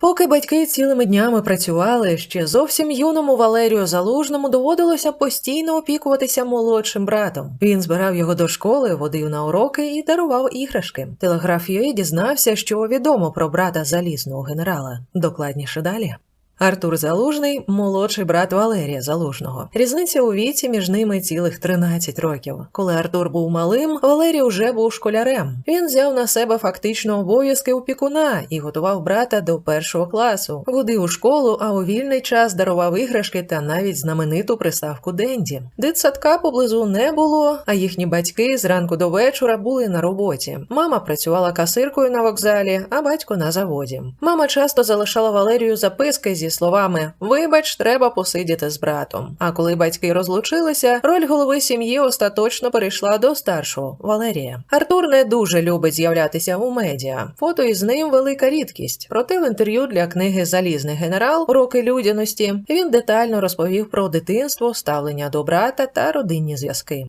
Поки батьки цілими днями працювали, ще зовсім юному Валерію Залужному доводилося постійно опікуватися молодшим братом. Він збирав його до школи, водив на уроки і дарував іграшки. Телеграф дізнався, що відомо про брата залізного генерала. Докладніше далі. Артур Залужний молодший брат Валерія Залужного. Різниця у віці між ними цілих 13 років. Коли Артур був малим, Валерій уже був школярем. Він взяв на себе фактично обов'язки опікуна і готував брата до першого класу. Водив у школу, а у вільний час дарував іграшки та навіть знамениту приставку Денді. Дитсадка поблизу не було, а їхні батьки зранку до вечора були на роботі. Мама працювала касиркою на вокзалі, а батько на заводі. Мама часто залишала Валерію записки словами Вибач, треба посидіти з братом. А коли батьки розлучилися, роль голови сім'ї остаточно перейшла до старшого Валерія. Артур не дуже любить з'являтися у медіа. Фото із ним велика рідкість. Проте в інтерв'ю для книги Залізний генерал Уроки людяності він детально розповів про дитинство, ставлення до брата та родинні зв'язки.